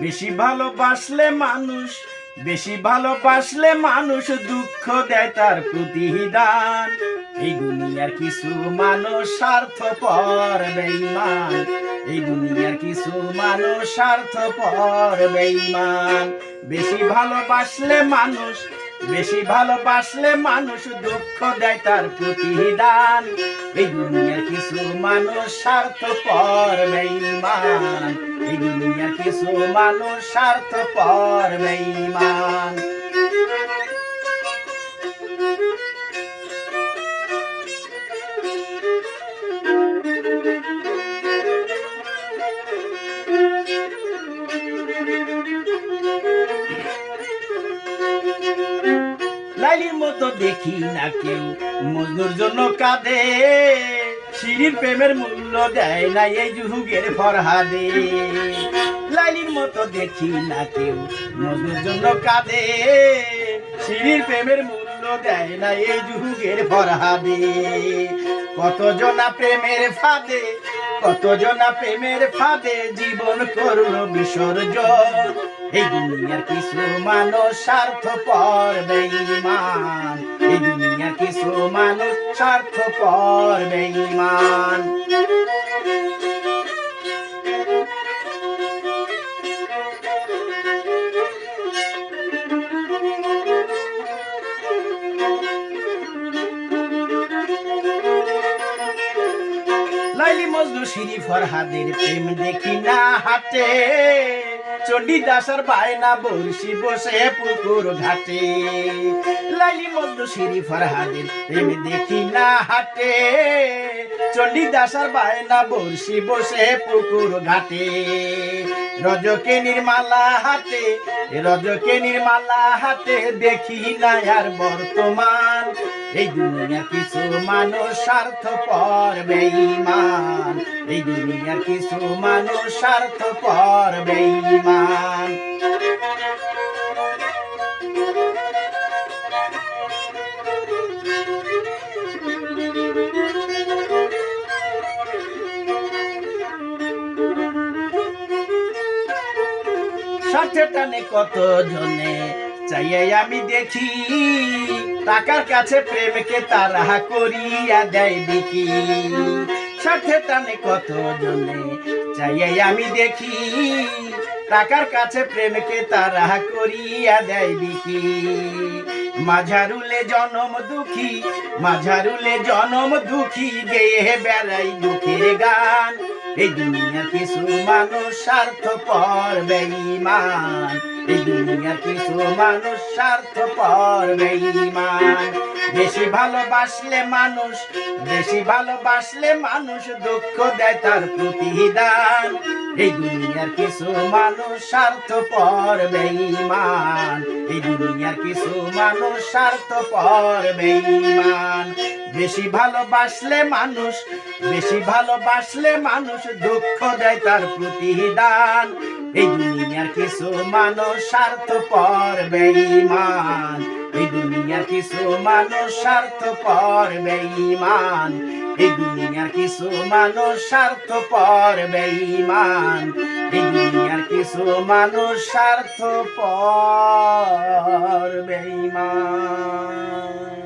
বেশি ভালোবাসলে মানুষ, বেশি ভালোবাসলে মানুষ দুঃখ দেয় তার প্রতিদান। এই দুনিয়ার কিছু মানুষ স্বার্থপর, বেঈমান। এই দুনিয়ার কিছু মানুষ স্বার্থপর, বেঈমান। বেশি ভালোবাসলে মানুষ বেশি ভালোবাসলে মানুষ দুঃখ দেয় তার প্রতিদান। এই দুনিয়ার কিছু মানুষ স্বার্থপর বেঈমান। এই দুনিয়ার কিছু মানুষ স্বার্থপর বেঈমান। লাইলির মতো দেখি না কেউ। মজনুর জন্য কাঁদে সিঁড়ির প্রেমের মূল্য দেয় না এই যুগের ফরহাদে। লাইলির মতো দেখি না কেউ, মজনুর জন্য কাঁদে সিঁড়ির প্রেমের মূল্য দেয় না এই যুগের ফরহাদে। কত জনা প্রেমের ফাঁদে কত জনা প্রেমের ফাঁদে জীবন করল বিসর্জন। এই দুনিয়ার কিছু মানুষ স্বার্থপর, বেঈমান। এই দুনিয়ার কিছু মানুষ স্বার্থপর, বেঈমান। লাইলি মজনু শিরি ফরহাদের প্রেম দেখি না হাটে চণ্ডী দাসার বায়না বর্ষি বসে পুকুর ঘাটে। লাইলি মজনু শিরি ফরহাদের প্রেম দেখি না হাটে। চণ্ডী দাসার বায়না বর্ষি বসে পুকুর ঘাটে। রজকে নির্মালা হাতে, রজকে নির্মালা হাতে দেখি না আর বর্তমান। এই দুনিয়া কিছু মানুষ স্বার্থপর বেঈমান। এই দুনিয়ার কিছু মানুষ স্বার্থপর বেঈমান। সাথে টানে কত জনে চাইয়াই আমি দেখি। টাকার কাছে প্রেমকে তারা করিয়া দেয় বিকি সাথে টানে কত জনে চাইয়াই আমি দেখি। টাকার কাছে প্রেমকে তারা করিয়া দেয় বিকি মাঝারুলে জনম দুঃখী, মাঝারুলে জনম দুঃখী গেয়ে বেড়াই দুঃখের গান। এই দুনিয়া কিছু মানুষ স্বার্থপর, বেঈমান। এই কিছু মানুষ স্বার্থপর বেঈমান। বেশি ভালোবাসলে মানুষ বেশি ভালোবাসলে মানুষ দুঃখ দেয় তার প্রতিদান এই দুনিয়ার কিছু মানুষ স্বার্থপর বেঈমান। এই দুনিয়ার কিছু মানুষ স্বার্থপর বেঈমান। বেশি ভালোবাসলে মানুষ বেশি ভালোবাসলে মানুষ দুঃখ দেয় তার প্রতিদান। এই দুনিয়ার কিছু মানুষ স্বার্থপর, বেঈমান। এই দুনিয়ার কিছু মানুষ স্বার্থপর, বেঈমান। এই দুনিয়ার কিছু মানুষ স্বার্থপর, বেঈমান। এই দুনিয়ার কিছু মানুষ স্বার্থপর, বেঈমান।